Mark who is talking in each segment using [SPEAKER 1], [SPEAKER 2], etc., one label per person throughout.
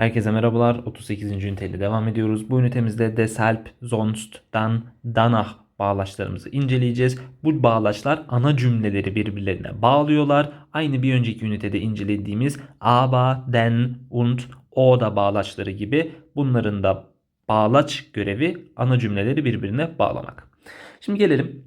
[SPEAKER 1] Herkese merhabalar. 38. üniteyle devam ediyoruz. Bu ünitemizde deshalb, sonst, dann, danach bağlaçlarımızı inceleyeceğiz. Bu bağlaçlar ana cümleleri birbirlerine bağlıyorlar. Aynı bir önceki ünitede incelediğimiz aber, denn und oder bağlaçları gibi bunların da bağlaç görevi ana cümleleri birbirine bağlamak. Şimdi gelelim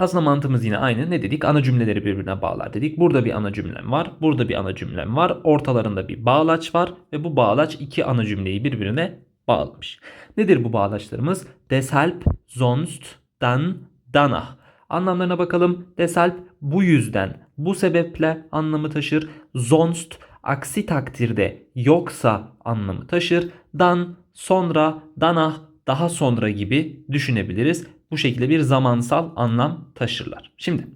[SPEAKER 1] aslında mantığımız yine aynı. Ne dedik? Ana cümleleri birbirine bağlar dedik. Burada bir ana cümlem var. Burada bir ana cümlem var. Ortalarında bir bağlaç var. Ve bu bağlaç iki ana cümleyi birbirine bağlamış. Nedir bu bağlaçlarımız? Deshalb, sonst, dann, danach. Anlamlarına bakalım. Deshalb bu yüzden, bu sebeple anlamı taşır. Sonst aksi takdirde yoksa anlamı taşır. Dan sonra, danach daha sonra gibi düşünebiliriz. Bu şekilde bir zamansal anlam taşırlar. Şimdi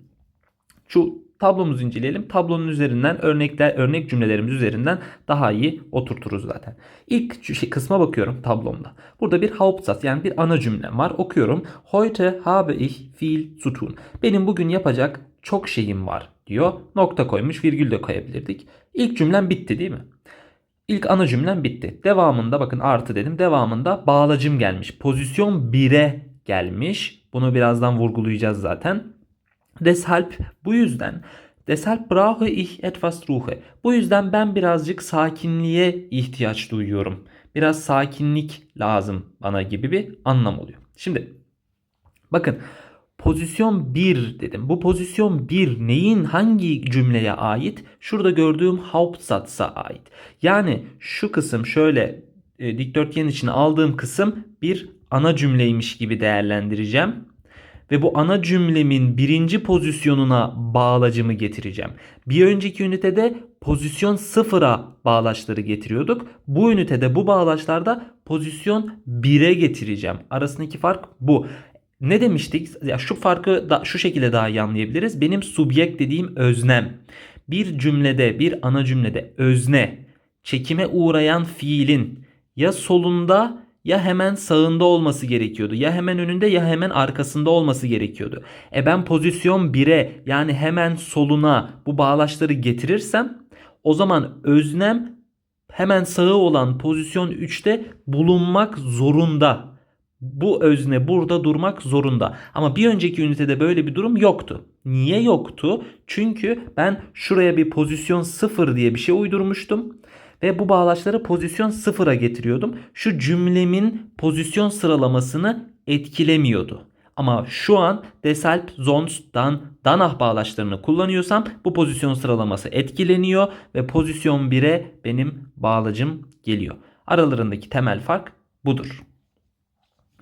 [SPEAKER 1] şu tablomuzu inceleyelim. Tablonun üzerinden örnekler, örnek cümlelerimiz üzerinden daha iyi oturturuz zaten. İlk şey, kısma bakıyorum tablomda. Burada bir Hauptsatz yani bir ana cümlem var. Okuyorum. Heute habe ich viel zu tun. Benim bugün yapacak çok şeyim var diyor. Nokta koymuş, virgül de koyabilirdik. İlk cümlem bitti değil mi? İlk ana cümlem bitti. Devamında bakın artı dedim. Devamında bağlacım gelmiş. Pozisyon 1'e gelmiş. Bunu birazdan vurgulayacağız zaten. Deshalb bu yüzden Deshalb brauche ich etwas Ruhe. Bu yüzden ben birazcık sakinliğe ihtiyaç duyuyorum. Biraz sakinlik lazım bana gibi bir anlam oluyor. Şimdi bakın pozisyon 1 dedim. Bu pozisyon 1 neyin hangi cümleye ait? Şurada gördüğüm Hauptsatz'a ait. Yani şu kısım şöyle e, dikdörtgenin içine aldığım kısım bir ana cümleymiş gibi değerlendireceğim. Ve bu ana cümlemin birinci pozisyonuna bağlacımı getireceğim. Bir önceki ünitede pozisyon sıfıra bağlaçları getiriyorduk. Bu ünitede bu bağlaçlarda pozisyon 1'e getireceğim. Arasındaki fark bu. Ne demiştik? Ya şu farkı da şu şekilde daha iyi anlayabiliriz. Benim subjekt dediğim öznem. Bir cümlede, bir ana cümlede özne, çekime uğrayan fiilin ya solunda ya hemen sağında olması gerekiyordu. Ya hemen önünde ya hemen arkasında olması gerekiyordu. E ben pozisyon 1'e yani hemen soluna bu bağlaçları getirirsem o zaman öznem hemen sağı olan pozisyon 3'te bulunmak zorunda. Bu özne burada durmak zorunda. Ama bir önceki ünitede böyle bir durum yoktu. Niye yoktu? Çünkü ben şuraya bir pozisyon 0 diye bir şey uydurmuştum ve bu bağlaçları pozisyon sıfıra getiriyordum. Şu cümlemin pozisyon sıralamasını etkilemiyordu. Ama şu an deshalb, sonst, dann, danach bağlaçlarını kullanıyorsam bu pozisyon sıralaması etkileniyor ve pozisyon 1'e benim bağlacım geliyor. Aralarındaki temel fark budur.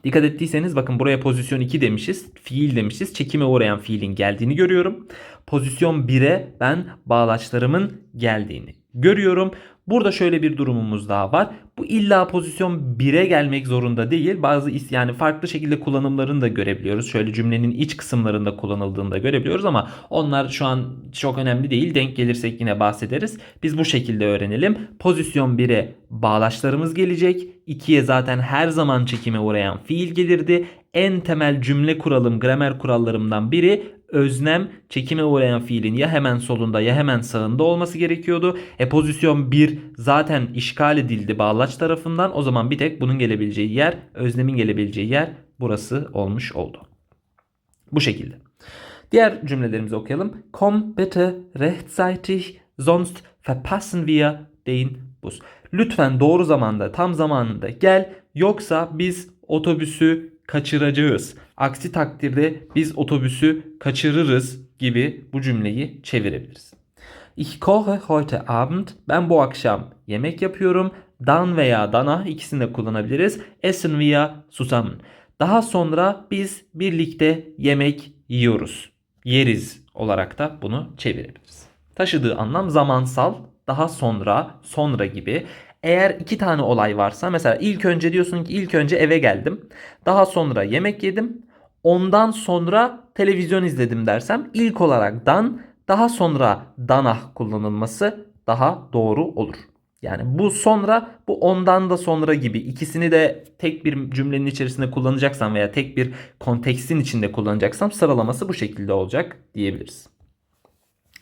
[SPEAKER 1] Dikkat ettiyseniz bakın buraya pozisyon 2 demişiz. Fiil demişiz. Çekime uğrayan fiilin geldiğini görüyorum. Pozisyon 1'e ben bağlaçlarımın geldiğini görüyorum. Burada şöyle bir durumumuz daha var. Bu illa pozisyon 1'e gelmek zorunda değil. Bazı is yani farklı şekilde kullanımlarını da görebiliyoruz. Şöyle cümlenin iç kısımlarında kullanıldığını da görebiliyoruz ama onlar şu an çok önemli değil. Denk gelirsek yine bahsederiz. Biz bu şekilde öğrenelim. Pozisyon 1'e bağlaçlarımız gelecek. 2'ye zaten her zaman çekime uğrayan fiil gelirdi. En temel cümle kuralım, gramer kurallarımdan biri öznem çekime uğrayan fiilin ya hemen solunda ya hemen sağında olması gerekiyordu. E pozisyon 1 zaten işgal edildi bağlaç tarafından. O zaman bir tek bunun gelebileceği yer, öznemin gelebileceği yer burası olmuş oldu. Bu şekilde. Diğer cümlelerimizi okuyalım. Komm bitte rechtzeitig, sonst verpassen wir den Bus. Lütfen doğru zamanda, tam zamanında gel yoksa biz otobüsü kaçıracağız. Aksi takdirde biz otobüsü kaçırırız gibi bu cümleyi çevirebiliriz. Ich koche heute Abend. Ben bu akşam yemek yapıyorum. Dan veya dana ikisini de kullanabiliriz. Essen wir zusammen. Daha sonra biz birlikte yemek yiyoruz. Yeriz olarak da bunu çevirebiliriz. Taşıdığı anlam zamansal, daha sonra, sonra gibi. Eğer iki tane olay varsa mesela ilk önce diyorsun ki ilk önce eve geldim. Daha sonra yemek yedim. Ondan sonra televizyon izledim dersem ilk olarak dan daha sonra danah kullanılması daha doğru olur. Yani bu sonra bu ondan da sonra gibi ikisini de tek bir cümlenin içerisinde kullanacaksam veya tek bir kontekstin içinde kullanacaksam sıralaması bu şekilde olacak diyebiliriz.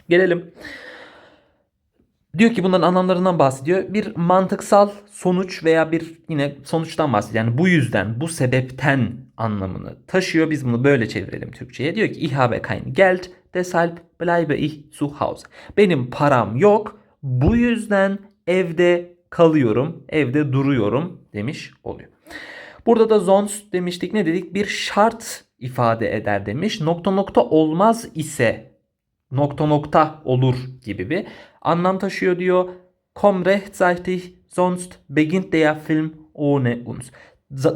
[SPEAKER 1] Gelelim Diyor ki bunların anlamlarından bahsediyor. Bir mantıksal sonuç veya bir yine sonuçtan bahsediyor. Yani bu yüzden, bu sebepten anlamını taşıyor. Biz bunu böyle çevirelim Türkçe'ye. Diyor ki ich habe kein Geld, deshalb bleibe ich zu Hause. Benim param yok. Bu yüzden evde kalıyorum, evde duruyorum demiş oluyor. Burada da sonst demiştik ne dedik? Bir şart ifade eder demiş. Nokta nokta olmaz ise nokta nokta olur gibi bir anlam taşıyor diyor. Komm rechtzeitig, sonst beginnt der Film ohne uns.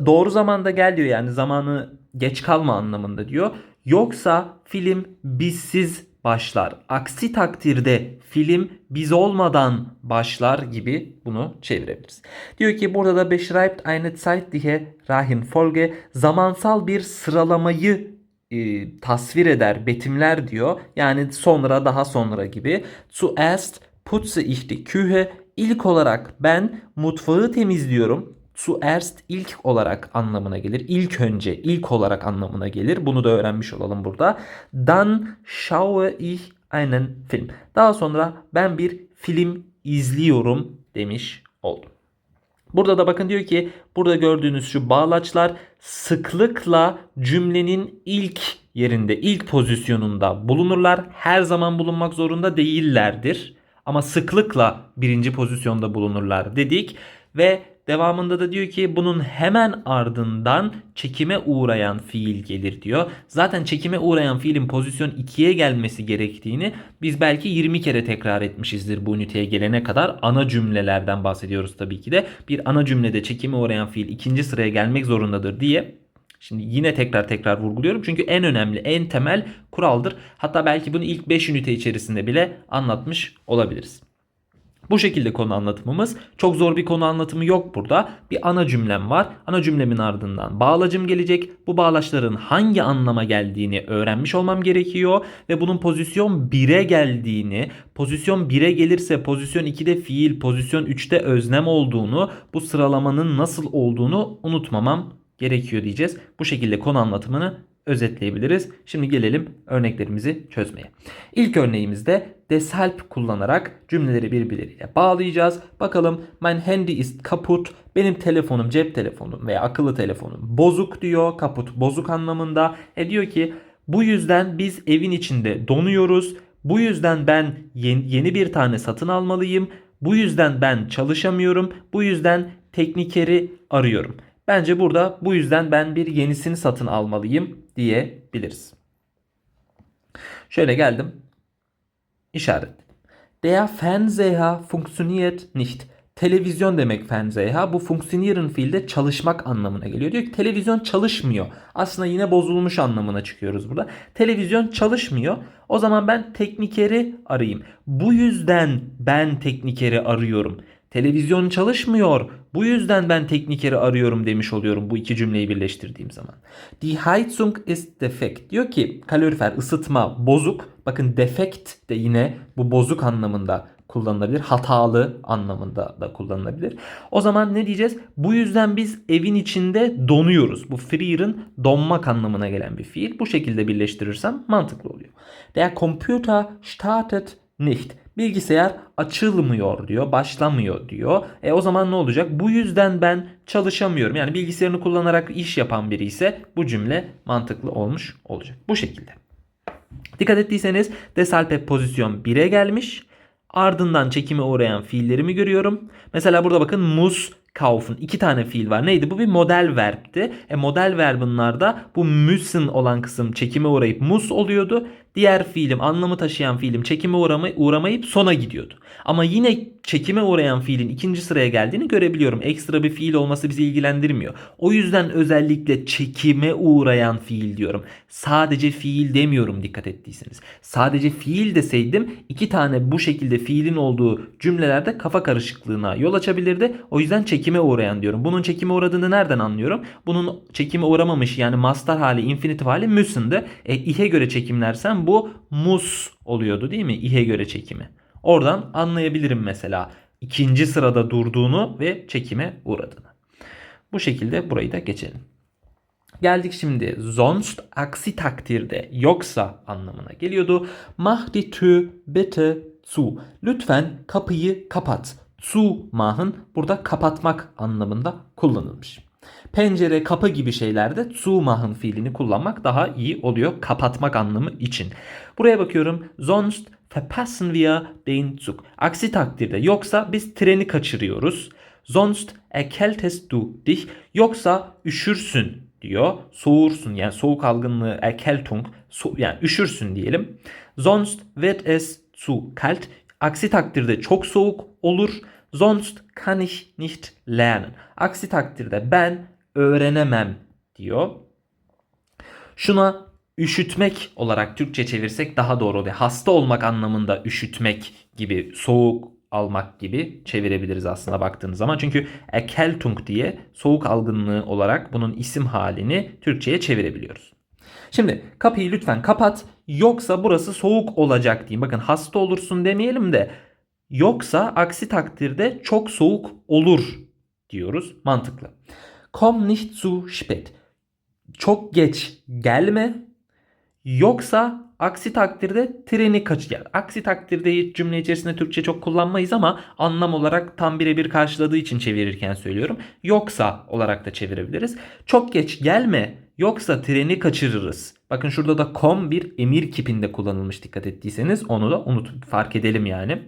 [SPEAKER 1] Doğru zamanda gel diyor yani zamanı geç kalma anlamında diyor. Yoksa film bizsiz başlar. Aksi takdirde film biz olmadan başlar gibi bunu çevirebiliriz. Diyor ki burada da beschreibt eine zeitliche Reihenfolge zamansal bir sıralamayı e, tasvir eder, betimler diyor. Yani sonra daha sonra gibi. Zuerst putze ich die Küche. İlk olarak ben mutfağı temizliyorum. Zuerst ilk olarak anlamına gelir. İlk önce, ilk olarak anlamına gelir. Bunu da öğrenmiş olalım burada. Dann schaue ich einen Film. Daha sonra ben bir film izliyorum demiş oldum. Burada da bakın diyor ki burada gördüğünüz şu bağlaçlar sıklıkla cümlenin ilk yerinde, ilk pozisyonunda bulunurlar. Her zaman bulunmak zorunda değillerdir. Ama sıklıkla birinci pozisyonda bulunurlar dedik. Ve devamında da diyor ki bunun hemen ardından çekime uğrayan fiil gelir diyor. Zaten çekime uğrayan fiilin pozisyon 2'ye gelmesi gerektiğini biz belki 20 kere tekrar etmişizdir bu üniteye gelene kadar. Ana cümlelerden bahsediyoruz tabii ki de. Bir ana cümlede çekime uğrayan fiil ikinci sıraya gelmek zorundadır diye Şimdi yine tekrar tekrar vurguluyorum. Çünkü en önemli, en temel kuraldır. Hatta belki bunu ilk 5 ünite içerisinde bile anlatmış olabiliriz. Bu şekilde konu anlatımımız. Çok zor bir konu anlatımı yok burada. Bir ana cümlem var. Ana cümlemin ardından bağlacım gelecek. Bu bağlaçların hangi anlama geldiğini öğrenmiş olmam gerekiyor. Ve bunun pozisyon 1'e geldiğini, pozisyon 1'e gelirse pozisyon 2'de fiil, pozisyon 3'te öznem olduğunu, bu sıralamanın nasıl olduğunu unutmamam gerekiyor diyeceğiz. Bu şekilde konu anlatımını özetleyebiliriz. Şimdi gelelim örneklerimizi çözmeye. İlk örneğimizde deshalb kullanarak cümleleri birbirleriyle bağlayacağız. Bakalım mein Handy ist kaputt. Benim telefonum, cep telefonum veya akıllı telefonum bozuk diyor. Kaput bozuk anlamında. E diyor ki bu yüzden biz evin içinde donuyoruz. Bu yüzden ben yeni, yeni bir tane satın almalıyım. Bu yüzden ben çalışamıyorum. Bu yüzden teknikeri arıyorum. Bence burada bu yüzden ben bir yenisini satın almalıyım diyebiliriz. Şöyle geldim. İşaret. Der Fernseher funktioniert nicht. Televizyon demek Fernseher. Bu funktionieren fiilde çalışmak anlamına geliyor. Diyor ki televizyon çalışmıyor. Aslında yine bozulmuş anlamına çıkıyoruz burada. Televizyon çalışmıyor. O zaman ben teknikeri arayayım. Bu yüzden ben teknikeri arıyorum. Televizyon çalışmıyor. Bu yüzden ben teknikeri arıyorum demiş oluyorum bu iki cümleyi birleştirdiğim zaman. Die Heizung ist defekt. Diyor ki kalorifer ısıtma bozuk. Bakın defekt de yine bu bozuk anlamında kullanılabilir. Hatalı anlamında da kullanılabilir. O zaman ne diyeceğiz? Bu yüzden biz evin içinde donuyoruz. Bu frieren donmak anlamına gelen bir fiil. Bu şekilde birleştirirsem mantıklı oluyor. Der Computer startet nicht. Bilgisayar açılmıyor diyor, başlamıyor diyor. E o zaman ne olacak? Bu yüzden ben çalışamıyorum. Yani bilgisayarını kullanarak iş yapan biri ise bu cümle mantıklı olmuş olacak. Bu şekilde. Dikkat ettiyseniz desalpe pozisyon 1'e gelmiş. Ardından çekime uğrayan fiillerimi görüyorum. Mesela burada bakın mus kaufen. iki tane fiil var. Neydi? Bu bir model verbti. E model verbinlarda bu müssen olan kısım çekime uğrayıp mus oluyordu. Diğer fiilim, anlamı taşıyan fiilim çekime uğramay uğramayıp sona gidiyordu. Ama yine çekime uğrayan fiilin ikinci sıraya geldiğini görebiliyorum. Ekstra bir fiil olması bizi ilgilendirmiyor. O yüzden özellikle çekime uğrayan fiil diyorum. Sadece fiil demiyorum dikkat ettiyseniz. Sadece fiil deseydim iki tane bu şekilde fiilin olduğu cümlelerde kafa karışıklığına yol açabilirdi. O yüzden çekime uğrayan diyorum. Bunun çekime uğradığını nereden anlıyorum? Bunun çekime uğramamış yani master hali, infinitif hali müsündü. E, ihe göre çekimlersem bu mus oluyordu değil mi? İhe göre çekimi. Oradan anlayabilirim mesela ikinci sırada durduğunu ve çekime uğradığını. Bu şekilde burayı da geçelim. Geldik şimdi sonst aksi takdirde yoksa anlamına geliyordu. Mach die Tür bitte zu. Lütfen kapıyı kapat. Zu machen burada kapatmak anlamında kullanılmış. Pencere, kapı gibi şeylerde zu machen fiilini kullanmak daha iyi oluyor kapatmak anlamı için. Buraya bakıyorum. Sonst verpassen wir den Zug. Aksi takdirde yoksa biz treni kaçırıyoruz. Sonst erkältest du dich. Yoksa üşürsün diyor. Soğursun yani soğuk algınlığı erkältung so, yani üşürsün diyelim. Sonst wird es zu kalt. Aksi takdirde çok soğuk olur. Sonst kann ich nicht lernen. Aksi takdirde ben öğrenemem diyor. Şuna üşütmek olarak Türkçe çevirsek daha doğru oluyor. Hasta olmak anlamında üşütmek gibi, soğuk almak gibi çevirebiliriz aslında baktığınız zaman. Çünkü erkältung diye soğuk algınlığı olarak bunun isim halini Türkçe'ye çevirebiliyoruz. Şimdi kapıyı lütfen kapat. Yoksa burası soğuk olacak diyeyim. Bakın hasta olursun demeyelim de yoksa aksi takdirde çok soğuk olur diyoruz. Mantıklı. Komm nicht zu spät. Çok geç gelme. Yoksa aksi takdirde treni kaç yani aksi takdirde cümle içerisinde Türkçe çok kullanmayız ama anlam olarak tam birebir karşıladığı için çevirirken söylüyorum. Yoksa olarak da çevirebiliriz. Çok geç gelme yoksa treni kaçırırız. Bakın şurada da kom bir emir kipinde kullanılmış dikkat ettiyseniz onu da unut fark edelim yani.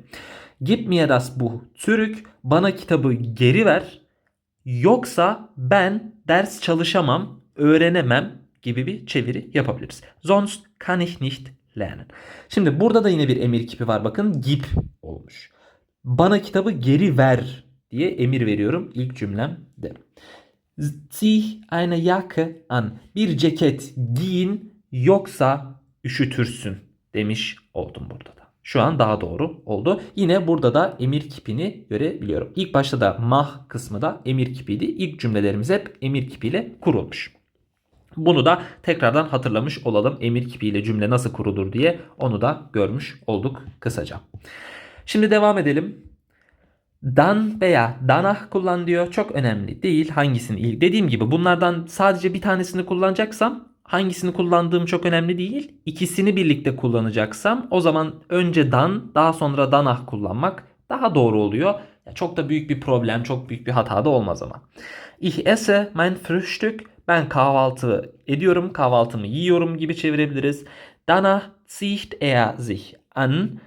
[SPEAKER 1] Gib mir das Buch zurück. Bana kitabı geri ver. Yoksa ben ders çalışamam, öğrenemem gibi bir çeviri yapabiliriz. Sonst kann ich nicht lernen. Şimdi burada da yine bir emir kipi var. Bakın gib olmuş. Bana kitabı geri ver diye emir veriyorum ilk cümlemde. Zieh eine Jacke an. Bir ceket giyin yoksa üşütürsün demiş oldum burada da. Şu an daha doğru oldu. Yine burada da emir kipini görebiliyorum. İlk başta da mah kısmı da emir kipiydi. İlk cümlelerimiz hep emir kipiyle kurulmuş. Bunu da tekrardan hatırlamış olalım. Emir kipiyle cümle nasıl kurulur diye onu da görmüş olduk kısaca. Şimdi devam edelim. Dan veya danah kullan diyor. Çok önemli değil. Hangisini dediğim gibi bunlardan sadece bir tanesini kullanacaksam hangisini kullandığım çok önemli değil. İkisini birlikte kullanacaksam o zaman önce dan daha sonra danah kullanmak daha doğru oluyor. Çok da büyük bir problem, çok büyük bir hata da olmaz ama. Ich esse mein Frühstück. Ben kahvaltı ediyorum, kahvaltımı yiyorum gibi çevirebiliriz. Danach zieht er sich an.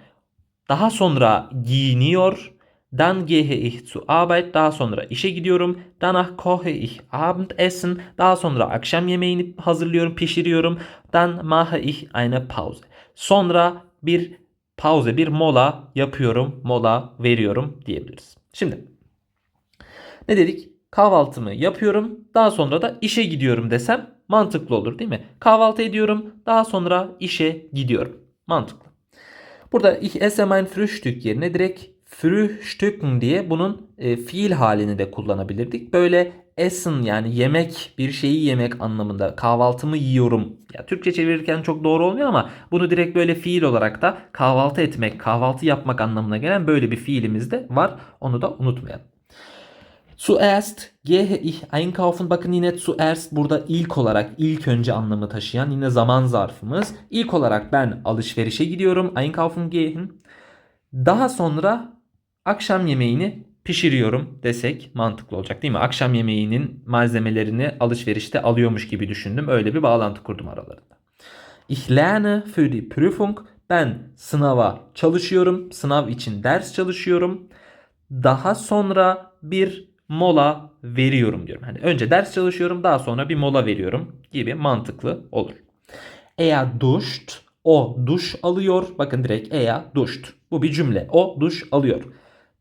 [SPEAKER 1] Daha sonra giyiniyor. Dann gehe ich zur Arbeit. Daha sonra işe gidiyorum. Danach koche ich Abendessen. Daha sonra akşam yemeğini hazırlıyorum, pişiriyorum. Dann mache ich eine Pause. Sonra bir pauze, bir mola yapıyorum, mola veriyorum diyebiliriz. Şimdi ne dedik? Kahvaltımı yapıyorum. Daha sonra da işe gidiyorum desem mantıklı olur değil mi? Kahvaltı ediyorum. Daha sonra işe gidiyorum. Mantıklı. Burada ich esse mein Frühstück yerine direkt Frühstücken diye bunun e, fiil halini de kullanabilirdik. Böyle essen yani yemek, bir şeyi yemek anlamında kahvaltımı yiyorum. Ya Türkçe çevirirken çok doğru olmuyor ama bunu direkt böyle fiil olarak da kahvaltı etmek, kahvaltı yapmak anlamına gelen böyle bir fiilimiz de var. Onu da unutmayalım. Zuerst gehe ich einkaufen. Bakın yine zuerst burada ilk olarak ilk önce anlamı taşıyan yine zaman zarfımız. İlk olarak ben alışverişe gidiyorum. Einkaufen gehen. Daha sonra akşam yemeğini pişiriyorum desek mantıklı olacak değil mi? Akşam yemeğinin malzemelerini alışverişte alıyormuş gibi düşündüm. Öyle bir bağlantı kurdum aralarında. Ich lerne für die Prüfung. Ben sınava çalışıyorum. Sınav için ders çalışıyorum. Daha sonra bir mola veriyorum diyorum. Hani önce ders çalışıyorum daha sonra bir mola veriyorum gibi mantıklı olur. Er duscht. O duş alıyor. Bakın direkt er duscht. Bu bir cümle. O duş alıyor.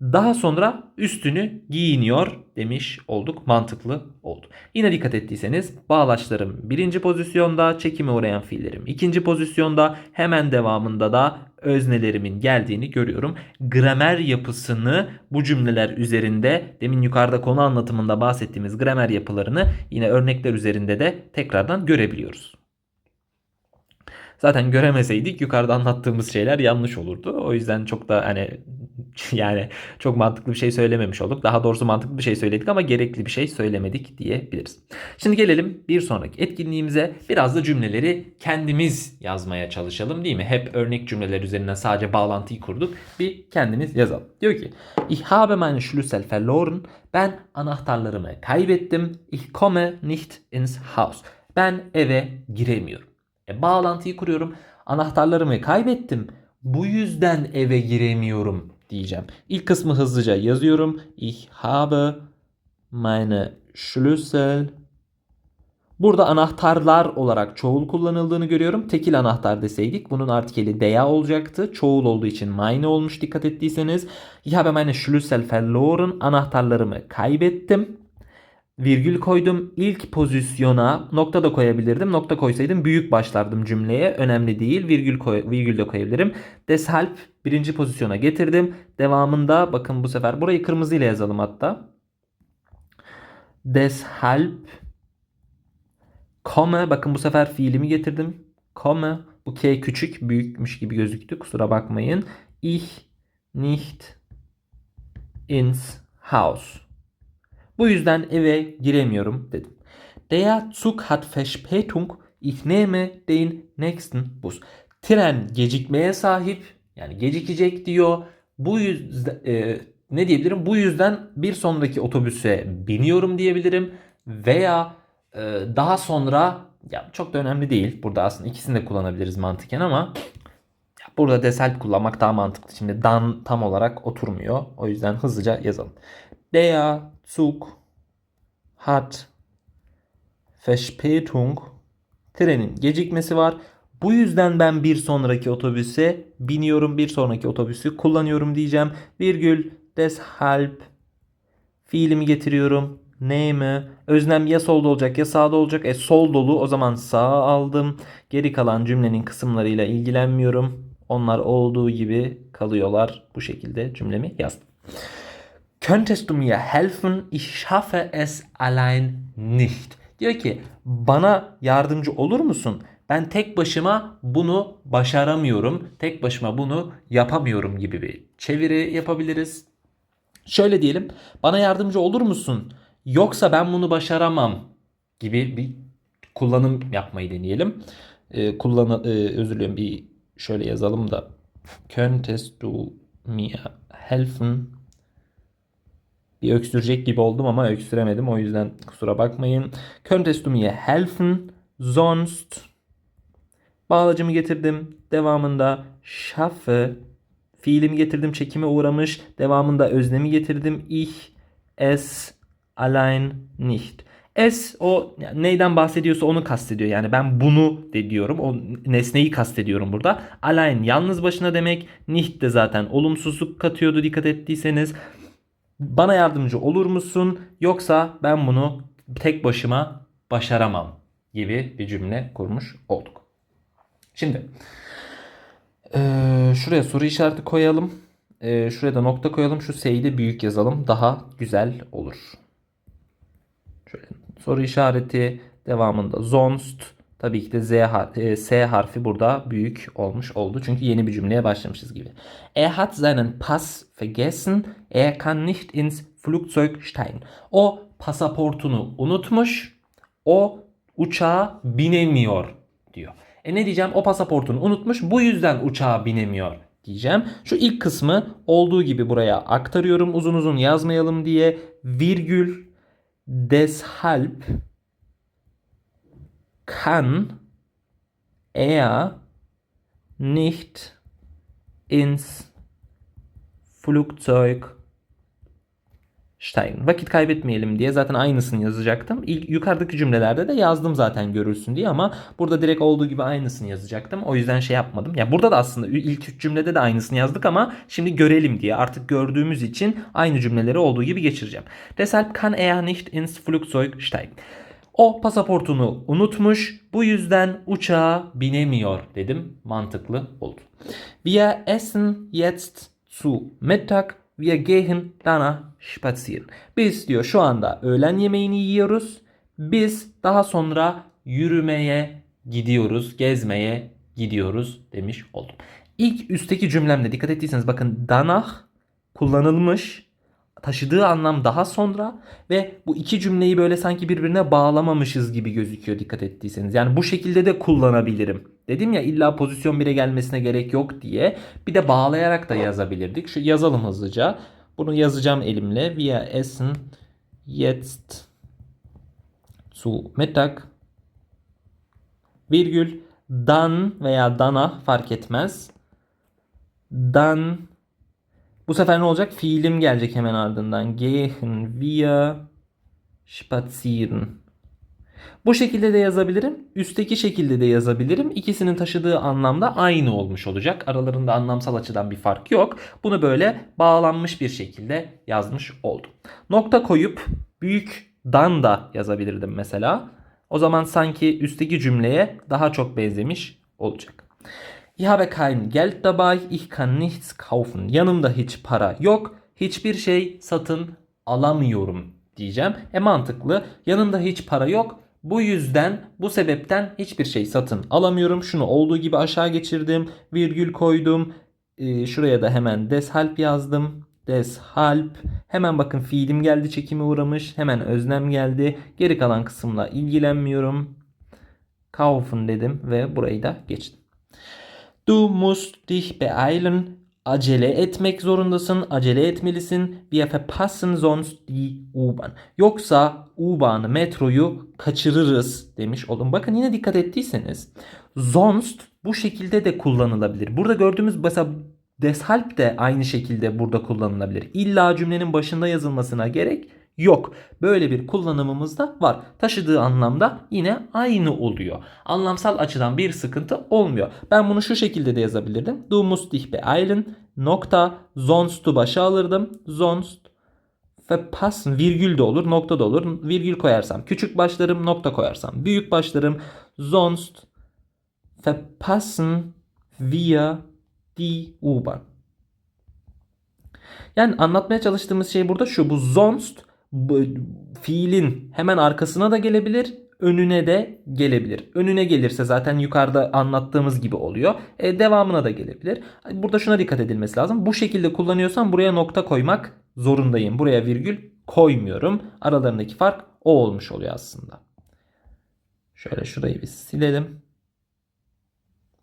[SPEAKER 1] Daha sonra üstünü giyiniyor demiş olduk. Mantıklı oldu. Yine dikkat ettiyseniz bağlaçlarım birinci pozisyonda, çekime uğrayan fiillerim ikinci pozisyonda, hemen devamında da öznelerimin geldiğini görüyorum. Gramer yapısını bu cümleler üzerinde demin yukarıda konu anlatımında bahsettiğimiz gramer yapılarını yine örnekler üzerinde de tekrardan görebiliyoruz. Zaten göremeseydik yukarıda anlattığımız şeyler yanlış olurdu. O yüzden çok da hani yani çok mantıklı bir şey söylememiş olduk. Daha doğrusu mantıklı bir şey söyledik ama gerekli bir şey söylemedik diyebiliriz. Şimdi gelelim bir sonraki etkinliğimize. Biraz da cümleleri kendimiz yazmaya çalışalım değil mi? Hep örnek cümleler üzerinden sadece bağlantıyı kurduk. Bir kendimiz yazalım. Diyor ki Ich habe meine Schlüssel verloren. Ben anahtarlarımı kaybettim. Ich komme nicht ins Haus. Ben eve giremiyorum. E, bağlantıyı kuruyorum. Anahtarlarımı kaybettim. Bu yüzden eve giremiyorum diyeceğim. İlk kısmı hızlıca yazıyorum. Ich habe meine Schlüssel Burada anahtarlar olarak çoğul kullanıldığını görüyorum. Tekil anahtar deseydik bunun artikeli der olacaktı. Çoğul olduğu için meine olmuş dikkat ettiyseniz. Ich habe meine Schlüssel verloren. Anahtarlarımı kaybettim. Virgül koydum. İlk pozisyona nokta da koyabilirdim. Nokta koysaydım büyük başlardım cümleye. Önemli değil. Virgül, koy, virgül de koyabilirim. Deshalb birinci pozisyona getirdim. Devamında bakın bu sefer burayı kırmızı ile yazalım hatta. Deshalb komme bakın bu sefer fiilimi getirdim. Komme bu K küçük büyükmüş gibi gözüktü. Kusura bakmayın. Ich nicht ins Haus. Bu yüzden eve giremiyorum dedim. Der Zug hat Verspätung. Ich nehme den nächsten Bus. Tren gecikmeye sahip. Yani gecikecek diyor. Bu yüzden e, ne diyebilirim? Bu yüzden bir sonraki otobüse biniyorum diyebilirim. Veya e, daha sonra ya çok da önemli değil. Burada aslında ikisini de kullanabiliriz mantıken ama burada desel kullanmak daha mantıklı. Şimdi dan tam olarak oturmuyor. O yüzden hızlıca yazalım. Der Zug hat Verspätung. Trenin gecikmesi var. Bu yüzden ben bir sonraki otobüse biniyorum. Bir sonraki otobüsü kullanıyorum diyeceğim. Virgül deshalb fiilimi getiriyorum. Name. Öznem ya solda olacak ya sağda olacak. E sol dolu o zaman sağ aldım. Geri kalan cümlenin kısımlarıyla ilgilenmiyorum. Onlar olduğu gibi kalıyorlar. Bu şekilde cümlemi yazdım. Könntest du mir helfen? Ich schaffe es allein nicht. Diyor ki bana yardımcı olur musun? Ben tek başıma bunu başaramıyorum. Tek başıma bunu yapamıyorum gibi bir çeviri yapabiliriz. Şöyle diyelim. Bana yardımcı olur musun? Yoksa ben bunu başaramam gibi bir kullanım yapmayı deneyelim. Ee, kullan e, özür dilerim bir şöyle yazalım da. Könntest du mir helfen? Bir öksürecek gibi oldum ama öksüremedim. O yüzden kusura bakmayın. Könntest du mir helfen? Sonst Bağlacımı getirdim. Devamında schaffe fiilimi getirdim. Çekime uğramış. Devamında öznemi getirdim. Ich es allein nicht. Es o neyden bahsediyorsa onu kastediyor. Yani ben bunu de diyorum. O nesneyi kastediyorum burada. Allein yalnız başına demek. Nicht de zaten olumsuzluk katıyordu dikkat ettiyseniz. Bana yardımcı olur musun? Yoksa ben bunu tek başıma başaramam gibi bir cümle kurmuş olduk. Şimdi ee, şuraya soru işareti koyalım. Ee, şuraya da nokta koyalım. Şu S'yi de büyük yazalım. Daha güzel olur. Şöyle soru işareti devamında sonst tabii ki de Z harfi, S harfi burada büyük olmuş oldu. Çünkü yeni bir cümleye başlamışız gibi. Er hat seinen Pass vergessen. Er kann nicht ins Flugzeug steigen. O pasaportunu unutmuş. O uçağa binemiyor diyor. E ne diyeceğim? O pasaportunu unutmuş. Bu yüzden uçağa binemiyor diyeceğim. Şu ilk kısmı olduğu gibi buraya aktarıyorum. Uzun uzun yazmayalım diye virgül deshalb kann er nicht ins Flugzeug steigen. Vakit kaybetmeyelim diye zaten aynısını yazacaktım. İlk yukarıdaki cümlelerde de yazdım zaten görürsün diye ama burada direkt olduğu gibi aynısını yazacaktım. O yüzden şey yapmadım. Ya burada da aslında ilk üç cümlede de aynısını yazdık ama şimdi görelim diye artık gördüğümüz için aynı cümleleri olduğu gibi geçireceğim. Deshalb kann er nicht ins Flugzeug steigen. O pasaportunu unutmuş. Bu yüzden uçağa binemiyor dedim. Mantıklı oldu. Wir essen jetzt zu Mittag Wir gehen danach spazieren. Biz diyor şu anda öğlen yemeğini yiyoruz. Biz daha sonra yürümeye gidiyoruz, gezmeye gidiyoruz demiş oldum. İlk üstteki cümlemde dikkat ettiyseniz bakın danach kullanılmış taşıdığı anlam daha sonra ve bu iki cümleyi böyle sanki birbirine bağlamamışız gibi gözüküyor dikkat ettiyseniz. Yani bu şekilde de kullanabilirim. Dedim ya illa pozisyon 1'e gelmesine gerek yok diye. Bir de bağlayarak da yazabilirdik. Şu yazalım hızlıca. Bunu yazacağım elimle. Wir essen jetzt zu Mittag virgül dan veya dana fark etmez. Dan bu sefer ne olacak? Fiilim gelecek hemen ardından. Gehen wir spazieren. Bu şekilde de yazabilirim. Üstteki şekilde de yazabilirim. İkisinin taşıdığı anlamda aynı olmuş olacak. Aralarında anlamsal açıdan bir fark yok. Bunu böyle bağlanmış bir şekilde yazmış oldum. Nokta koyup büyük dan da yazabilirdim mesela. O zaman sanki üstteki cümleye daha çok benzemiş olacak. Ich habe kein Geld dabei, ich kann nichts kaufen. Yanımda hiç para yok, hiçbir şey satın alamıyorum diyeceğim. E mantıklı. Yanımda hiç para yok. Bu yüzden, bu sebepten hiçbir şey satın alamıyorum. Şunu olduğu gibi aşağı geçirdim. Virgül koydum. Ee, şuraya da hemen deshalb yazdım. Deshalb. Hemen bakın fiilim geldi çekime uğramış. Hemen öznem geldi. Geri kalan kısımla ilgilenmiyorum. Kaufen dedim ve burayı da geçtim. Du musst dich beeilen. Acele etmek zorundasın. Acele etmelisin. Wir verpassen sonst die U-Bahn. Yoksa U-Bahn'ı, metroyu kaçırırız demiş oldum. Bakın yine dikkat ettiyseniz sonst bu şekilde de kullanılabilir. Burada gördüğümüz mesela deshalb de aynı şekilde burada kullanılabilir. İlla cümlenin başında yazılmasına gerek yok. Böyle bir kullanımımız da var. Taşıdığı anlamda yine aynı oluyor. Anlamsal açıdan bir sıkıntı olmuyor. Ben bunu şu şekilde de yazabilirdim. Du musst dich beeilen nokta sonst'u başa alırdım. Sonst verpassen virgül de olur, nokta da olur. Virgül koyarsam küçük başlarım, nokta koyarsam büyük başlarım. Sonst verpassen wir die U-Bahn. Yani anlatmaya çalıştığımız şey burada şu. Bu sonst fiilin hemen arkasına da gelebilir, önüne de gelebilir. Önüne gelirse zaten yukarıda anlattığımız gibi oluyor. E, devamına da gelebilir. Burada şuna dikkat edilmesi lazım. Bu şekilde kullanıyorsam buraya nokta koymak zorundayım. Buraya virgül koymuyorum. Aralarındaki fark o olmuş oluyor aslında. Şöyle şurayı bir silelim.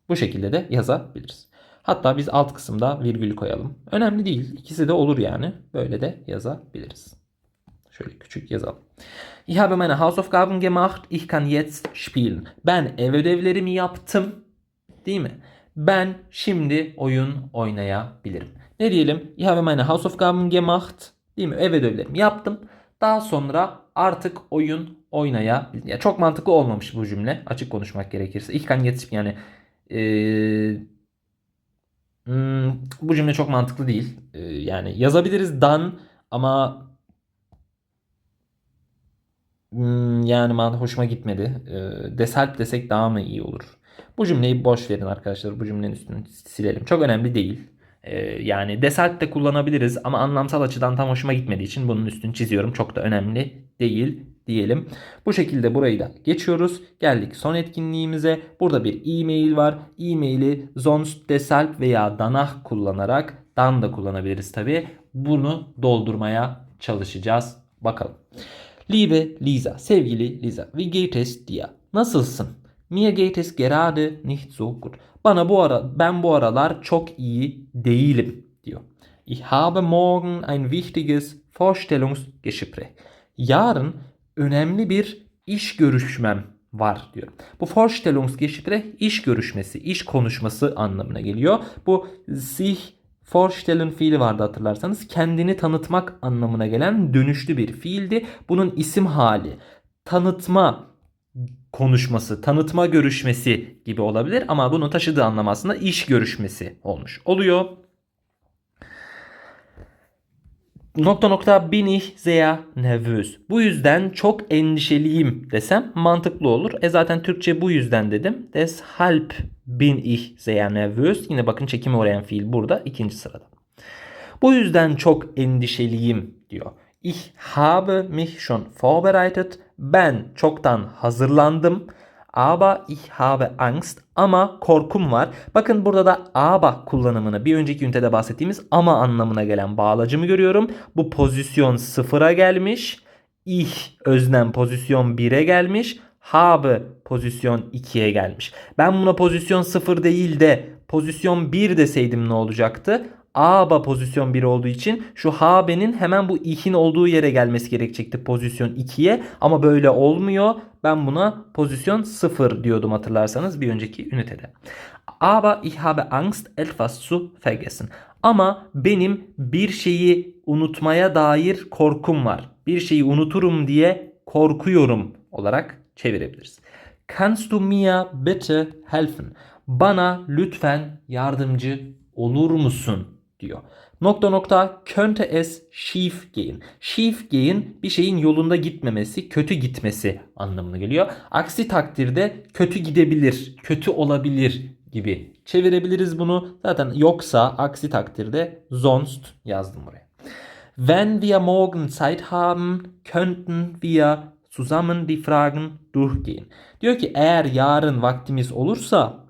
[SPEAKER 1] Bu şekilde de yazabiliriz. Hatta biz alt kısımda virgül koyalım. Önemli değil. İkisi de olur yani. Böyle de yazabiliriz. Şöyle küçük yazalım. Ich habe meine Hausaufgaben gemacht. Ich kann jetzt spielen. Ben ev ödevlerimi yaptım. Değil mi? Ben şimdi oyun oynayabilirim. Ne diyelim? Ich habe meine Hausaufgaben gemacht. Değil mi? Ev ödevlerimi yaptım. Daha sonra artık oyun oynayabilirim. Ya çok mantıklı olmamış bu cümle. Açık konuşmak gerekirse. Ich kann jetzt yani ee, hmm, bu cümle çok mantıklı değil. Ee, yani yazabiliriz dan ama yani man hoşuma gitmedi. E, deshalb desek daha mı iyi olur? Bu cümleyi boş verin arkadaşlar. Bu cümlenin üstünü silelim. Çok önemli değil. E, yani deshalb de kullanabiliriz ama anlamsal açıdan tam hoşuma gitmediği için bunun üstünü çiziyorum. Çok da önemli değil diyelim. Bu şekilde burayı da geçiyoruz. Geldik son etkinliğimize. Burada bir e-mail var. E-maili sonst, deshalb veya danach kullanarak dan da kullanabiliriz tabi. Bunu doldurmaya çalışacağız. Bakalım. Liebe Lisa, sevgili Lisa, wie geht es dir? Nasılsın? Mir geht es gerade nicht so gut. Bana bu ara ben bu aralar çok iyi değilim diyor. Ich habe morgen ein wichtiges Vorstellungsgespräch. Yarın önemli bir iş görüşmem var diyor. Bu Vorstellungsgespräch iş görüşmesi, iş konuşması anlamına geliyor. Bu sich Vorstellen fiili vardı hatırlarsanız. Kendini tanıtmak anlamına gelen dönüşlü bir fiildi. Bunun isim hali tanıtma konuşması, tanıtma görüşmesi gibi olabilir ama bunun taşıdığı anlam aslında iş görüşmesi olmuş oluyor. Nokta nokta bin ich sehr nervös. Bu yüzden çok endişeliyim desem mantıklı olur. E zaten Türkçe bu yüzden dedim. Deshalb bin ich sehr nervös. Yine bakın çekime uğrayan fiil burada ikinci sırada. Bu yüzden çok endişeliyim diyor. Ich habe mich schon vorbereitet. Ben çoktan hazırlandım. Aber ich habe Angst. Ama korkum var. Bakın burada da aber kullanımını bir önceki ünitede bahsettiğimiz ama anlamına gelen bağlacımı görüyorum. Bu pozisyon sıfıra gelmiş. Ich öznem pozisyon 1'e gelmiş. Habe pozisyon 2'ye gelmiş. Ben buna pozisyon 0 değil de pozisyon 1 deseydim ne olacaktı? Aba pozisyon 1 olduğu için şu habe'nin hemen bu ih'in olduğu yere gelmesi gerekecekti pozisyon 2'ye ama böyle olmuyor. Ben buna pozisyon 0 diyordum hatırlarsanız bir önceki ünitede. Aber ich habe Angst etwas zu vergessen. Ama benim bir şeyi unutmaya dair korkum var. Bir şeyi unuturum diye korkuyorum olarak çevirebiliriz. Kannst du mir bitte helfen? Bana lütfen yardımcı olur musun? Diyor. Nokta nokta könnte es schief gehen. Schief gehen bir şeyin yolunda gitmemesi, kötü gitmesi anlamına geliyor. Aksi takdirde kötü gidebilir, kötü olabilir gibi çevirebiliriz bunu. Zaten yoksa aksi takdirde sonst yazdım buraya. Wenn wir morgen Zeit haben, könnten wir zusammen die Fragen durchgehen. Diyor ki eğer yarın vaktimiz olursa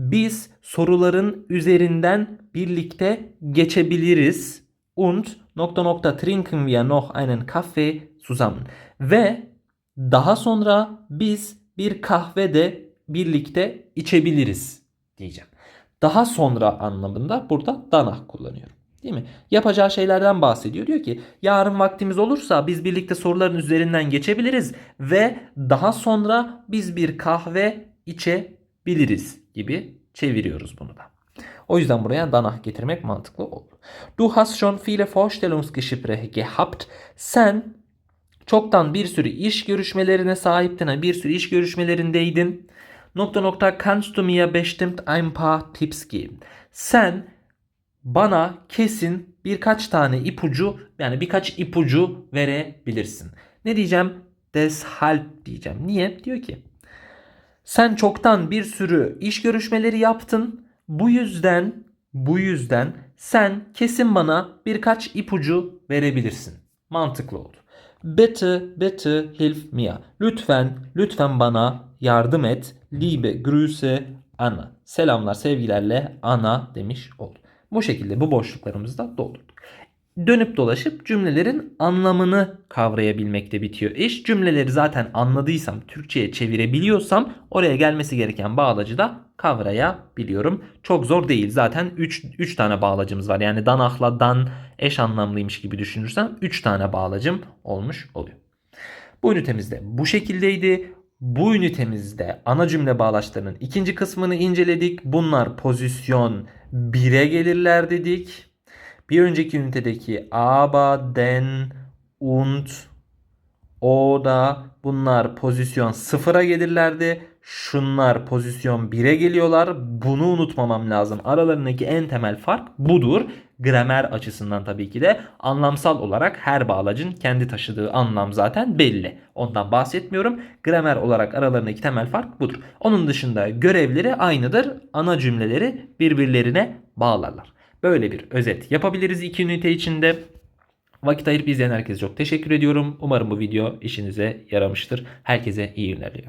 [SPEAKER 1] biz soruların üzerinden birlikte geçebiliriz. Und nokta nokta trinken wir noch einen Kaffee zusammen. Ve daha sonra biz bir kahve de birlikte içebiliriz diyeceğim. Daha sonra anlamında burada danach kullanıyorum. Değil mi? Yapacağı şeylerden bahsediyor. Diyor ki yarın vaktimiz olursa biz birlikte soruların üzerinden geçebiliriz ve daha sonra biz bir kahve içebiliriz gibi çeviriyoruz bunu da. O yüzden buraya danach getirmek mantıklı oldu. Du hast schon viele Vorstellungsgespräche gehabt. Sen çoktan bir sürü iş görüşmelerine sahiptin. Bir sürü iş görüşmelerindeydin. Nokta nokta kannst du mir bestimmt ein paar Tipps geben. Sen bana kesin birkaç tane ipucu yani birkaç ipucu verebilirsin. Ne diyeceğim? Deshalb diyeceğim. Niye? Diyor ki sen çoktan bir sürü iş görüşmeleri yaptın. Bu yüzden bu yüzden sen kesin bana birkaç ipucu verebilirsin. Mantıklı oldu. Bitte, bitte hilf mir. Lütfen, lütfen bana yardım et. Liebe Grüße Anna. Selamlar, sevgilerle Ana demiş oldu. Bu şekilde bu boşluklarımızı da doldurduk. Dönüp dolaşıp cümlelerin anlamını kavrayabilmekte bitiyor iş. Cümleleri zaten anladıysam, Türkçe'ye çevirebiliyorsam oraya gelmesi gereken bağlacı da kavrayabiliyorum. Çok zor değil. Zaten 3 3 tane bağlacımız var. Yani danahla dan eş anlamlıymış gibi düşünürsem 3 tane bağlacım olmuş oluyor. Bu ünitemizde bu şekildeydi. Bu ünitemizde ana cümle bağlaçlarının ikinci kısmını inceledik. Bunlar pozisyon 1'e gelirler dedik. Bir önceki ünitedeki aber, den, und, o da bunlar pozisyon 0'a gelirlerdi. Şunlar pozisyon 1'e geliyorlar. Bunu unutmamam lazım. Aralarındaki en temel fark budur. Gramer açısından tabii ki de anlamsal olarak her bağlacın kendi taşıdığı anlam zaten belli. Ondan bahsetmiyorum. Gramer olarak aralarındaki temel fark budur. Onun dışında görevleri aynıdır. Ana cümleleri birbirlerine bağlarlar. Böyle bir özet yapabiliriz iki ünite içinde. Vakit ayırıp izleyen herkese çok teşekkür ediyorum. Umarım bu video işinize yaramıştır. Herkese iyi günler diliyorum.